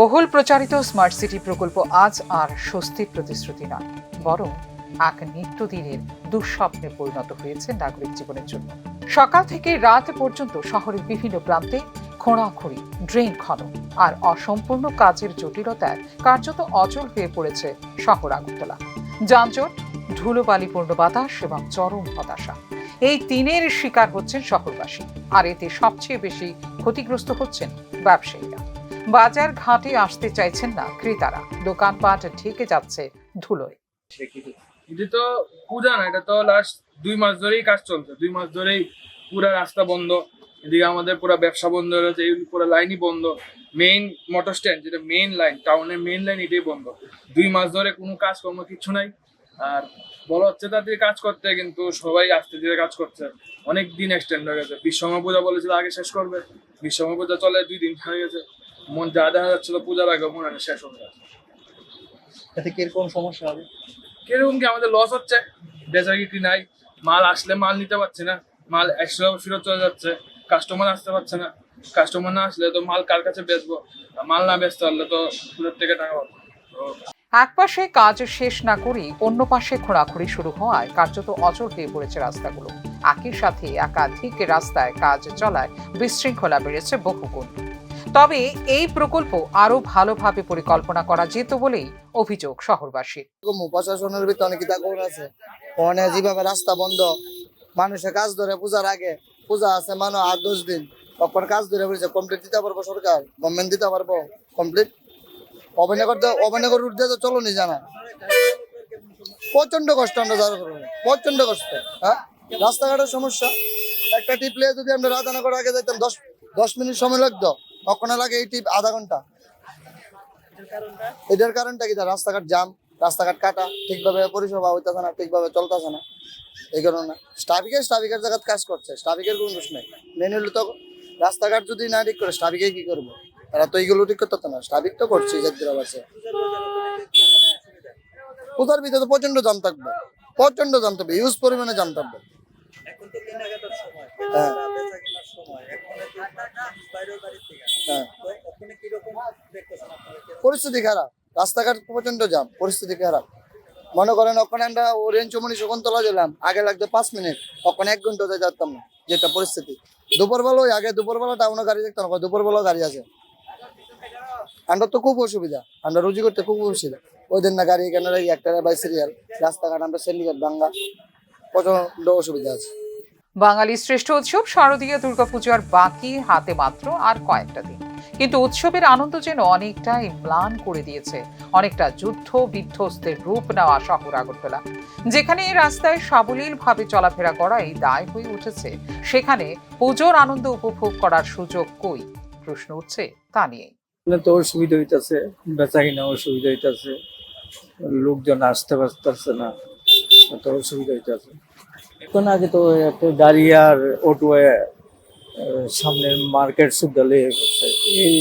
বহুল প্রচারিত smart city প্রকল্প আজ আর স্বস্তির প্রতিশ্রুতি নয়, বরং এক নিত্যদিনের দুঃস্বপ্নে পরিণত হয়েছে নাগরিক জীবনের জন্য। সকাল থেকে রাত পর্যন্ত শহরের বিভিন্ন প্রান্তে খোঁড়াখুঁড়ি, ড্রেন খনন আর অসম্পূর্ণ কাজের জটিলতায় কার্যত অচল হয়ে পড়েছে শহর আগরতলা। যানজট, ধুলোবালিপূর্ণ বাতাস এবং চরম হতাশা, এই তিনের শিকার হচ্ছেন শহরবাসী, আর এতে সবচেয়ে বেশি ক্ষতিগ্রস্ত হচ্ছেন ব্যবসায়ীরা। বাজার ঘাটে আসতে চাইছেন না ক্রেতারা। দোকানপাট ঢেকে যাচ্ছে ধুলোয়। এটা তো পূজা না, এটা তো লাস্ট দুই মাস ধরেই কাজ চলছে। দুই মাস ধরেই পুরা রাস্তা বন্ধ, এদিকে আমাদের পুরো ব্যবসা বন্ধ রয়েছে পুরো লাইনই বন্ধ। মেইন মোটর স্ট্যান্ড যেটা মেইন লাইন টাউনের মেইন লাইন এটাই বন্ধ। দুই মাস ধরে কোনো কাজকর্ম কিছু নাই। আর বলা হচ্ছে তাদের কাজ করতে, কিন্তু সবাই আস্তে ধীরে কাজ করছে। অনেক দিন এক্সটেন্ড হয়ে গেছে। বিশ্বকর্মা পূজা বলেছিল আগে শেষ করবে। বিশ্বকর্মা পূজা চলে দুই দিন হয়ে গেছে। মন যা দেখা যাচ্ছিল পূজার আগে মনে হয় শেষ হয়ে গেছে এতে কীরকম সমস্যা হবে? কীরকম কি আমাদের লস হচ্ছে? বেচা বিক্রি নাই? মাল আসলে মাল নিতে পারছে না। মাল একশো ফেরত চলে যাচ্ছে। কাস্টমার আসতে পারছে না। কাস্টমার না আসলে তো মাল কার কাছে বেচবো? মাল না বেচতে পারলে তো দূরের থেকে টাকা পাবো। এক পাশে কাজ শেষ না করেই অন্য পাশে খোঁড়াখুঁড়ি শুরু হওয়ায় কার্যত অচল হয়ে পড়েছে রাস্তাগুলো। একই সাথে একাধিক রাস্তায় কাজ চলায় বিশৃঙ্খলা বেড়েছে বহুগুণ। তবে এই প্রকল্প আরও ভালোভাবে পরিকল্পনা করা যেত বলেই অভিযোগ শহরবাসীর। প্রশাসনের ভিতরে অনেক কোন আছে। ওখানে যেভাবে রাস্তা বন্ধ, মানুষের কাজ ধরে পূজার আগে, পূজা আছে মানুষ আর দশ দিন, তখন কাজ ধরে বলেছে কমপ্লিট দিতে পারব সরকার গভর্নমেন্ট দিতে পারব কমপ্লিট অভিনগর অভিনগর রুট দিয়ে তো চলো নি জানা। প্রচণ্ড কষ্ট আমরা যারা প্রচণ্ড কষ্ট হ্যাঁ? রাস্তাঘাটের সমস্যা। একটা টিপলে যদি আমরা রাধানগর আগে যাইতাম, দশ দশ মিনিট সময় লাগতো। তখন লাগে এই টিপ আধা ঘণ্টা? এটার কারণটা কি? রাস্তাঘাট জাম রাস্তাঘাট কাটা, ঠিকভাবে পরিষেবা হইতেছে না, ঠিকভাবে চলতেছে না। এই কারণে স্টাফিকে স্টাফিকের জায়গায় কাজ করছে, স্টাফিকের কোনো দোষ নেই। মেন হলো তো রাস্তাঘাট যদি না ঠিক করে, স্টাফিকে কি করব? তারা তো এইগুলো ঠিক করতে না, স্টাফিক তো করছে যাত্রীরা বাসে কোথার ভিতরে তো প্রচণ্ড জাম থাকবে প্রচণ্ড জাম থাকবে ইউজ পরিমাণে জাম থাকবে। হ্যাঁ। পরিস্থিতি খারাপ। রাস্তাঘাট প্রচণ্ড জাম পরিস্থিতি খারাপ। মনে করেন ওখানে আমরা ওরেঞ্জ চমনি শকুন্তলা গেলাম আগে লাগতো পাঁচ মিনিট, ওখানে এক ঘণ্টা হতে যেতাম না, যেটা পরিস্থিতি। দুপুরবেলা ওই আগে দুপুরবেলা টাউনে গাড়ি দেখতাম দুপুরবেলা গাড়ি আছে। আমরা তো খুব অসুবিধা, আমরা রুজি করতে খুব অসুবিধা। ওই দিন না গাড়ি এখানে একটা বাই সিরিয়াল রাস্তাঘাট আমরা সিন্ডিকেট ভাঙ্গা প্রচণ্ড অসুবিধা আছে। বাঙালির শ্রেষ্ঠ উৎসব শারদীয় দুর্গাপূজার বাকি হাতে মাত্র আর কয়েকটা দিন। কিন্তু উৎসবের আনন্দ যেন অনেকটাই ম্লান করে দিয়েছে। অনেকটা যুদ্ধ, বিধ্বস্তের রূপ নেওয়া শহর আগরতলা। যেখানে এই রাস্তায় সাবলীল ভাবে চলাফেরা করাই দায় হয়ে উঠেছে, সেখানে পুজোর আনন্দ উপভোগ করার সুযোগ কই? প্রশ্ন উঠছে তা এগুলো তো অসুবিধা হইতাছে বেচা অসুবিধা হইতাছে, লোকজন আসতে পারতেছে না, এত অসুবিধা হইতাছে। এখন আগে তো একটা গাড়ি আর অটো সামনের মার্কেট গেছে এই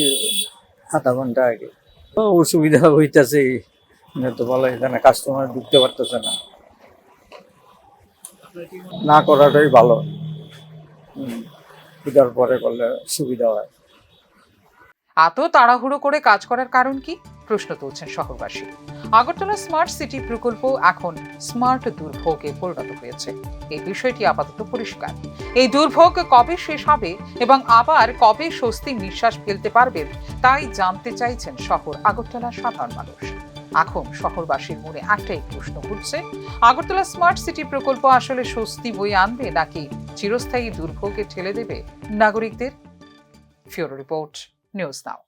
আধা ঘণ্টা আগে। অসুবিধা হইতাছে তো বলা এখানে কাস্টমার ঢুকতে পারতেছে না। না করাটাই ভালো। পূজার পরে করলে সুবিধা হয়। এত তাড়াহুড়ো করে কাজ করার কারণ কি? প্রশ্ন তুলছেন শহরবাসী। আগরতলা স্মার্ট সিটি প্রকল্প এখন স্মার্ট দুর্ভোগে পরিণত হয়েছে। এই বিষয়টি আপাতত পরিষ্কার। এই দুর্ভোগ কবে শেষ হবে এবং আবার কবে স্বস্তির নিঃশ্বাস ফেলতে পারবেন তাই জানতে চাইছেন শহর আগরতলার সাধারণ মানুষ। এখন শহরবাসীর মনে একটাই প্রশ্ন উঠছে, আগরতলা স্মার্ট সিটি প্রকল্প আসলে স্বস্তি বয়ে আনবে নাকি চিরস্থায়ী দুর্ভোগে ঠেলে দেবে নাগরিকদের? ফিওরো রিপোর্ট, নিউজ নাও।